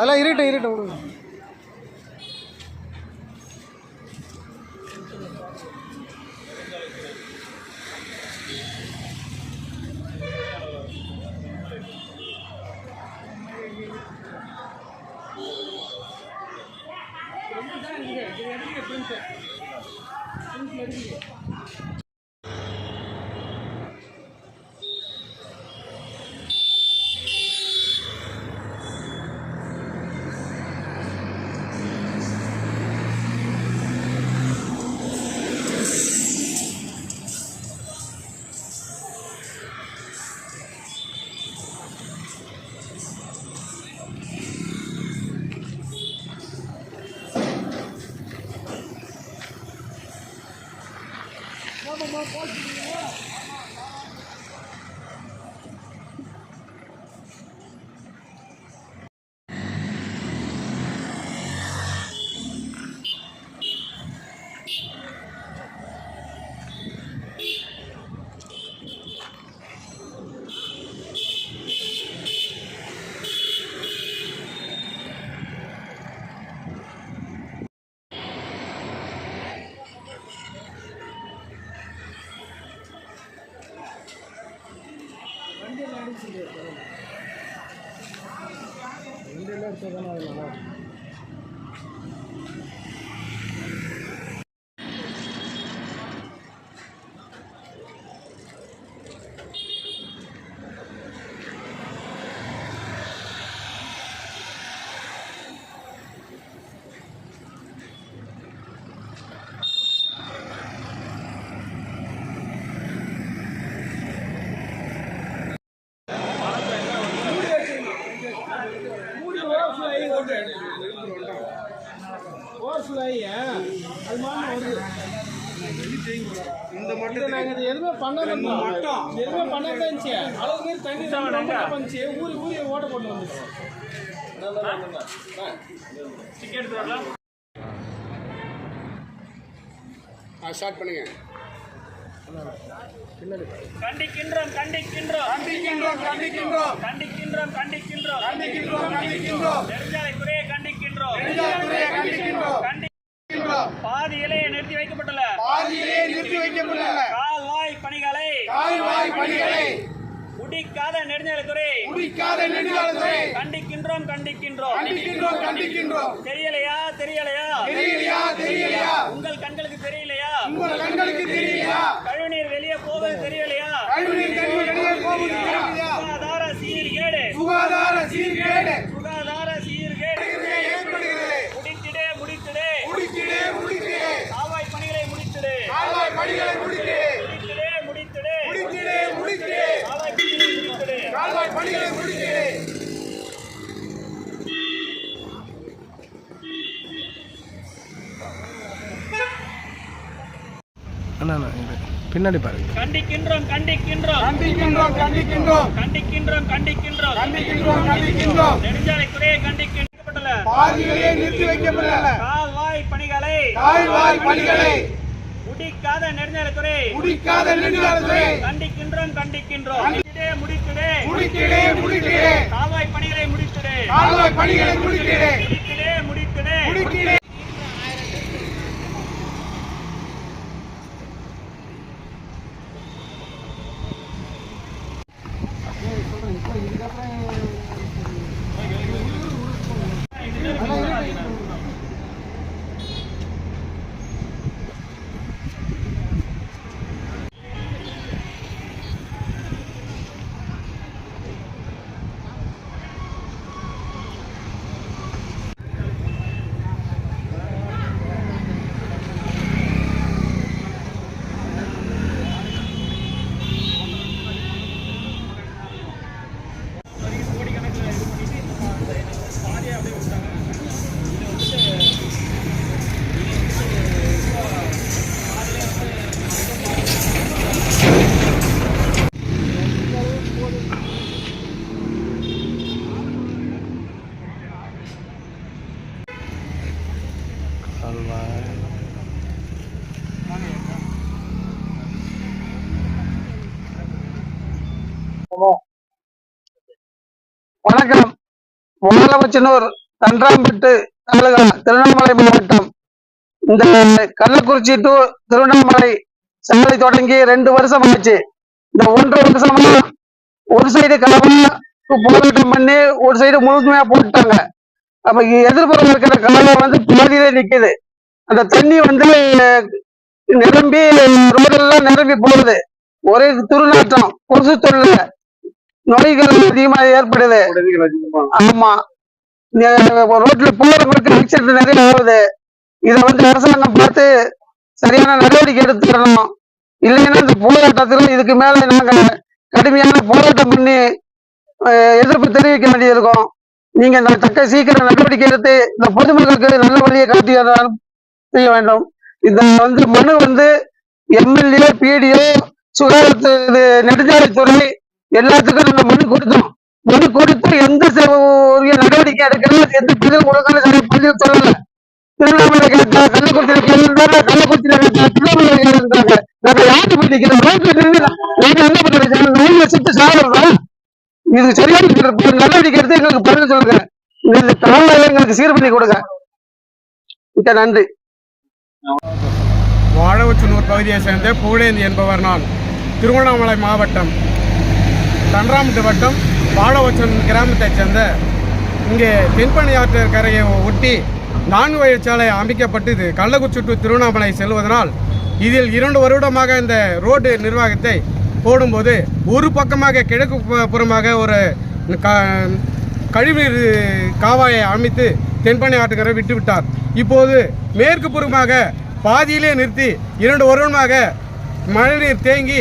அதெல்லாம் இருட்டும் இருட்டும் விடுங்க 这个那个哪来 ஆகி அது மாதிரி வருது இந்த இதை நாங்கள் இது எதுவுமே பண்ண மாட்டோம். எதுவுமே பண்ண இருந்துச்சு. அளவு மீறி தண்ணி வந்துச்சு. ஊறி ஊறி ஓட்ட போட்டு வந்துட்டோம் ஸ்டார்ட் பண்ணுங்க. கண்டிக்கின்றோம் கண்டிக்கின்றோம் கண்டிக்கின்றோம் கண்டிக்கின்றோம் கண்டிக்கின்றோம் கண்டிக்கின்றோம் கண்டிக்கின்றோம் கண்டிக்கின்றோம் நெடுஞ்சாலை கண்டிக்கின்றோம். நிறுத்தி வைக்கப்பட்டுள்ள. பாதியிலே நிறுத்தி வைக்கப்பட்டுள்ள. கால்வாய் பணிகளை கால்வாய் பணிகளை முடிக்காத நெடுஞ்சாலைத்துறை முடிக்காத நெடுஞ்சாலைத்துறை கண்டிக்கின்றோம் கண்டிக்கின்றோம். கண்டிக்கின்றோம் கண்டிக்கின்றோம். தெரியலையா தெரியலையா? தெரியலையா தெரியலையா? உங்கள் கண்களுக்கு தெரியலையா? உங்கள் கண்களுக்கு தெரியலையா? கழிவுநீர் வெளியே போவது தெரியலையா? கழிவுநீர் வெளியே போகுது தெரியலையா? சுகாதார சீர்கேடு. சுகாதார சீர்கேடு சுகாதார சீர்கேடு ஏற்படுகிறது முடித்திடே முடித்திடே முடிக்கிடே முடிக்கிடே கால்வாய் பணிகளை முடித்திடு கால்வாய் பணிகளை முடிக்கிடே முடித்திடே முடித்திடே முடிக்கிடே முடிக்கிடே கால்வாய் பணிகளை முடித்திடு கால்வாய் பணிகளை முடிக்கிடே அண்ணா பின்னாடி பாருங்க. கண்டிக்கின்றோம் கண்டிக்கின்றோம். கண்டிக்கின்றோம் கண்டிக்கின்றோம். கண்டிக்கின்றோம் கண்டிக்கின்றோம். கண்டிக்கின்றோம் கண்டிக்கின்றோம். நெடுஞ்சாலை துறையை கண்டிக்கப்பட்டுள்ள பாதியிலே நிறுத்தி வைக்கப்பட்டுள்ள கால்வாய் பணிகளை கால்வாய் பணிகளை முடிக்காத நெடுஞ்சாலை துறை முடிக்காத நெடுஞ்சாலைத்துறை கண்டிக்கின்றோம் கண்டிக்கின்றோம். முடித்திடே முடித்திடே முடிக்கிடே முடிக்கிடே கால்வாய் பணிகளை முடித்திடு கால்வாய் பணிகளை முடிக்கிடே முடித்திடே முடித்திடே முடிக்கிடே கால்வாய் வணக்கம் முதலமைச்சனூர் தன்றாம்பட்டு தாலுகா திருவண்ணாமலை மாவட்டம். இந்த கள்ளக்குறிச்சி டு திருவண்ணாமலை சாலை தொடங்கி ரெண்டு வருஷம் ஆச்சு. இந்த ஒன்றரை வருஷமா ஒரு சைடு கலவா போராட்டம் பண்ணி ஒரு சைடு முழுமையா போட்டுட்டாங்க. அப்ப எதிர்புறம் இருக்கிற கலவை வந்து பாதியிலே நிக்குது. அந்த தண்ணி வந்து நிரம்பி ரோடெல்லாம் நிரம்பி போகுது. ஒரே துர்நாற்றம் கொசு தொல்லை. நோய்கள் அதிகமா ஏற்படுது. ஆமா. ரோட்ல போறவங்களுக்கு ஆக்சிடென்ட் நிறைய ஆகுது இதை வந்து அரசாங்கம் பார்த்து சரியான நடவடிக்கை எடுத்துக்கணும் இல்லைன்னா இந்த போராட்டத்தில் இதுக்கு மேல நாங்க கடுமையான போராட்டம் பண்ணி எதிர்ப்பு தெரிவிக்க வேண்டியிருக்கும். நீங்க இந்த தக்க சீக்கிரம் நடவடிக்கை எடுத்து இந்த பொதுமக்களுக்கு நல்ல வழியை காட்டி செய்ய வேண்டும். இந்த வந்து மனு வந்து எம்எல்ஏ பிடிஓ சுகாதாரத்து நெடுஞ்சாலைத்துறை எல்லாத்துக்கும் நம்ம மனு கொடுத்தோம் மனு கொடுத்து எந்த நடவடிக்கை எடுக்கணும் எந்த பதில் கொடுக்கல சரி பதில் சொல்லல. திருவண்ணாமலை கேட்டா கள்ளக்குறிச்சியில கேட்டிருந்தாங்க கள்ளக்குறிச்சியில கேட்டா திருவண்ணாமலை கேட்டாங்க நாங்க யாரு பண்ணிக்கிறோம் ரோட்ல நின்று நாங்க என்ன பண்றோம் நோய் வச்சுட்டு சாப்பிடுறோம் இது சரியான நடவடிக்கை. எடுத்து எங்களுக்கு பதில் சொல்லுங்க. இந்த தமிழ்நாடு எங்களுக்கு சீர் பண்ணி கொடுங்க. மிக்க நன்றி. வாழவச்சனூர் பகுதியை சேர்ந்த பூலேந்தி என்பவர் நான். திருவண்ணாமலை மாவட்டம். தன்றாம்பட்டு வட்டம் பாலவச்சன் கிராமத்தைச் சேர்ந்த இங்கே தென்பண்ணை கரையை ஒட்டி நான்கு வழிச்சாலை அமைக்கப்பட்டு இது கள்ளக்குறிச்சி டு திருவண்ணாமலை செல்வதனால் இதில் இரண்டு வருடமாக இந்த ரோடு நிர்வாகத்தை போடும்போது ஒரு பக்கமாக கிழக்கு புறமாக ஒரு க- கழிவுநீர் காவாயை அமைத்து தென்பண்ணை ஆற்றுக்கரை விட்டுவிட்டார். இப்போது மேற்கு புறமாக பாதியிலே நிறுத்தி இரண்டு வருடமாக மழைநீர் தேங்கி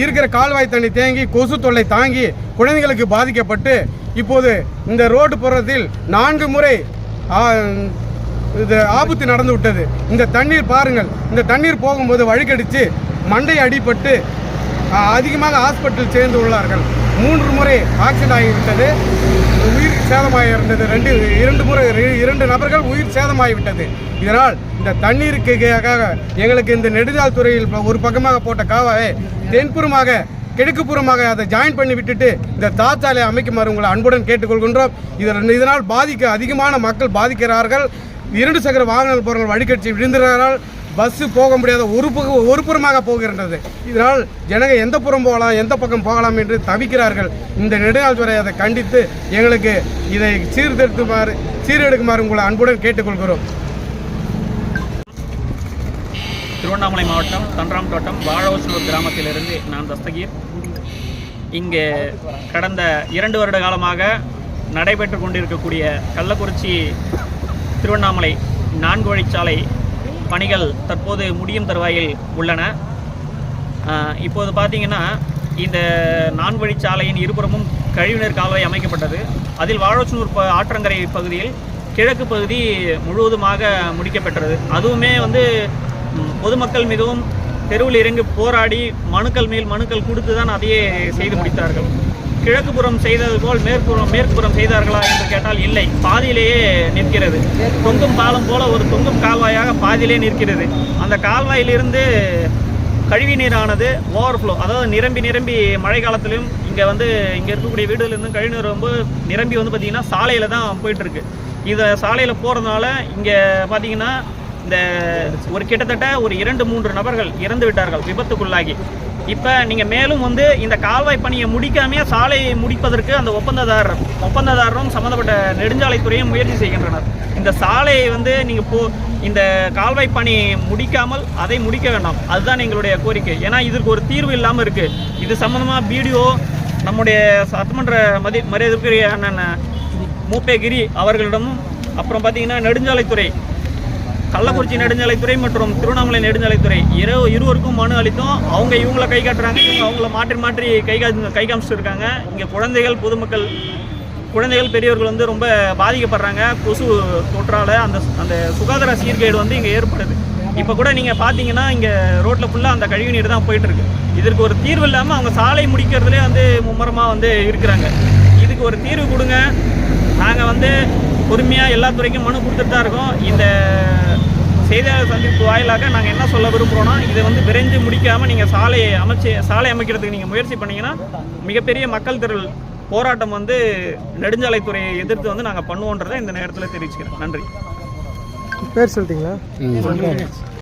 இருக்கிற கால்வாய் தண்ணி தேங்கி கொசு தொல்லை தாங்கி குழந்தைகளுக்கு பாதிக்கப்பட்டு இப்போது இந்த ரோடு புறத்தில் நான்கு முறை இது ஆபத்து நடந்து விட்டது. இந்த தண்ணீர் பாருங்கள். இந்த தண்ணீர் போகும்போது வழுக்கடித்து மண்டை அடிபட்டு அதிகமாக ஹாஸ்பிட்டல் சேர்ந்து உள்ளார்கள். மூன்று முறை ஆக்சிடென்ட் ஆகிவிட்டது. உயிர் சேதமாக இருந்தது. ரெண்டு இரண்டு முறை இரண்டு நபர்கள் உயிர் சேதமாகிவிட்டது இதனால் இந்த தண்ணீருக்கு எங்களுக்கு இந்த நெடுஞ்சால் துறையில் ஒரு பக்கமாக போட்ட காவாவை தென்புறமாக கிழக்குப்புறமாக அதை ஜாயின் பண்ணி விட்டுட்டு இந்த தாச்சாலை அமைக்குமாறு உங்களை அன்புடன் கேட்டுக்கொள்கின்றோம். இதன் இதனால் பாதிக்க அதிகமான மக்கள் பாதிக்கிறார்கள். இரண்டு சக்கர வாகனங்கள் போகிறவர்கள் வழிகட்சி விழுந்துகிறார்கள் பஸ்ஸு போக முடியாத ஒரு பக்கம் ஒரு புறமாக போகின்றது. இதனால் ஜனங்க எந்த புறம் போகலாம் எந்த பக்கம் போகலாம் என்று தவிக்கிறார்கள். இந்த நெடுநாள்துறை அதை கண்டித்து எங்களுக்கு இதை சீர்திருத்துமாறு சீரெடுக்குமாறு உங்களை அன்புடன் கேட்டுக்கொள்கிறோம். திருவண்ணாமலை மாவட்டம் தன்றாம் தோட்டம் வாழவசூர் கிராமத்திலிருந்து நான் தஸ்தகீர். இங்கே கடந்த இரண்டு வருட காலமாக நடைபெற்று கொண்டிருக்கக்கூடிய கள்ளக்குறிச்சி திருவண்ணாமலை நான்கு வழிச்சாலை பணிகள் தற்போது முடியும் தருவாயில் உள்ளன. இப்போது பார்த்தீங்கன்னா இந்த நான்வழிச்சாலையின் இருபுறமும் கழிவுநீர் கால்வாய் அமைக்கப்பட்டது. அதில் வாழச்சனூர் ப ஆற்றங்கரை பகுதியில் கிழக்கு பகுதி முழுவதுமாக முடிக்கப்பட்டது. அதுவுமே வந்து பொதுமக்கள் மிகவும் தெருவில் இறங்கி போராடி மனுக்கள் மேல் மனுக்கள் கொடுத்து தான் அதையே செய்து முடித்தார்கள். கிழக்குப்புறம் செய்தது போல் மேற்புறம் மேற்குப்புறம் செய்தார்களா என்று கேட்டால் இல்லை. பாதியிலேயே நிற்கிறது. தொங்கும் பாலம் போல ஒரு தொங்கும் கால்வாயாக பாதியிலே நிற்கிறது. அந்த கால்வாயிலிருந்து கழிவு நீரானது ஓவர்ஃப்ளோ அதாவது நிரம்பி நிரம்பி மழை காலத்திலும் இங்கே வந்து இங்கே இருக்கக்கூடிய வீடுலேருந்து கழிவுநீர் ரொம்ப நிரம்பி வந்து பார்த்திங்கன்னா சாலையில் தான் போயிட்டுருக்கு. இதை சாலையில் போகிறதுனால இங்கே பார்த்தீங்கன்னா இந்த ஒரு கிட்டத்தட்ட ஒரு இரண்டு மூன்று நபர்கள் இறந்து விட்டார்கள் விபத்துக்குள்ளாகி. இப்போ நீங்கள் மேலும் வந்து இந்த கால்வாய் பணியை முடிக்காமையே சாலையை முடிப்பதற்கு அந்த ஒப்பந்ததாரர் ஒப்பந்ததாரரும் சம்மந்தப்பட்ட நெடுஞ்சாலைத்துறையும் முயற்சி செய்கின்றனர். இந்த சாலையை வந்து நீங்கள் போ இந்த கால்வாய் பணி முடிக்காமல் அதை முடிக்க வேண்டாம். அதுதான் எங்களுடைய கோரிக்கை. ஏன்னா இதற்கு ஒரு தீர்வு இல்லாமல் இருக்குது இது சம்மந்தமாக பிடிஓ நம்முடைய சட்டமன்ற மதி மரியாதைக்குரிய அண்ணன் மூப்பே கிரி அவர்களிடமும் அப்புறம் பார்த்தீங்கன்னா நெடுஞ்சாலைத்துறை கள்ளக்குறிச்சி நெடுஞ்சாலைத்துறை மற்றும் திருவண்ணாமலை நெடுஞ்சாலைத்துறை இரு இருவருக்கும் மனு அளித்தோம். அவங்க இவங்கள கை காட்டுறாங்க. இவங்க அவங்கள மாற்றி மாற்றி கை கா கை காமிச்சிட்டு இருக்காங்க இங்கே குழந்தைகள் பொதுமக்கள் குழந்தைகள் பெரியவர்கள் வந்து ரொம்ப பாதிக்கப்படுறாங்க. கொசு தொற்றால் அந்த அந்த சுகாதார சீர்கேடு வந்து இங்கே ஏற்படுது. இப்போ கூட நீங்கள் பார்த்தீங்கன்னா இங்கே ரோட்டில் ஃபுல்லாக அந்த கழிவு நீர் தான் போயிட்டுருக்கு. இதற்கு ஒரு தீர்வு இல்லாமல் அவங்க சாலை முடிக்கிறதுலே வந்து மும்முரமாக வந்து இருக்கிறாங்க. இதுக்கு ஒரு தீர்வு கொடுங்க. நாங்கள் வந்து பொறுமையாக எல்லா துறைக்கும் மனு கொடுத்துட்டு தான் இருக்கோம். இந்த செய்தியாளர் சந்திப்பு வாயிலாக நாங்கள் என்ன சொல்ல விரும்புகிறோன்னா இதை வந்து விரைந்து முடிக்காமல் நீங்கள் சாலையை அமைச்சு சாலை அமைக்கிறதுக்கு நீங்கள் முயற்சி பண்ணீங்கன்னா மிகப்பெரிய மக்கள் திரள் போராட்டம் வந்து நெடுஞ்சாலைத்துறையை எதிர்த்து வந்து நாங்கள் பண்ணுவோன்றதை இந்த நேரத்தில் தெரிவிச்சுக்கிறேன். நன்றி. பேர் சொல்லிட்டீங்களா